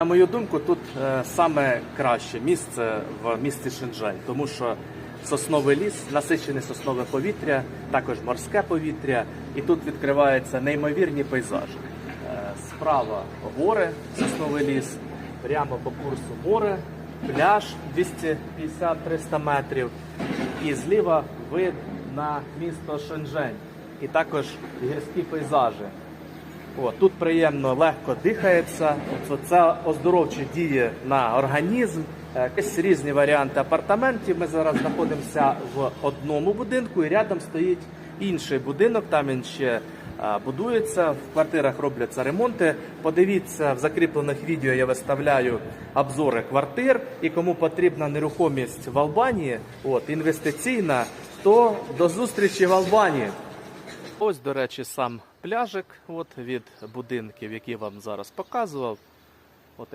На мою думку, тут е, саме краще місце в місті Шенжень, тому що сосновий ліс, насичене соснове повітря, також морське повітря, і тут відкриваються неймовірні пейзажі. Е, Справа гори, сосновий ліс, прямо по курсу море, пляж 250-300 метрів, і зліва вид на місто Шенжень, і також гірські пейзажі. О, тут приємно, легко дихається. Це оздоровче діє на організм. Е, Якісь різні варіанти апартаментів. Ми зараз знаходимося в одному будинку, і рядом стоїть інший будинок. Там він ще е, будується. В квартирах робляться ремонти. Подивіться в закріплених відео. Я виставляю обзори квартир. І кому потрібна нерухомість в Албанії, от інвестиційна, то до зустрічі в Албанії. Ось, до речі, сам пляжик от, від будинків, які вам зараз показував.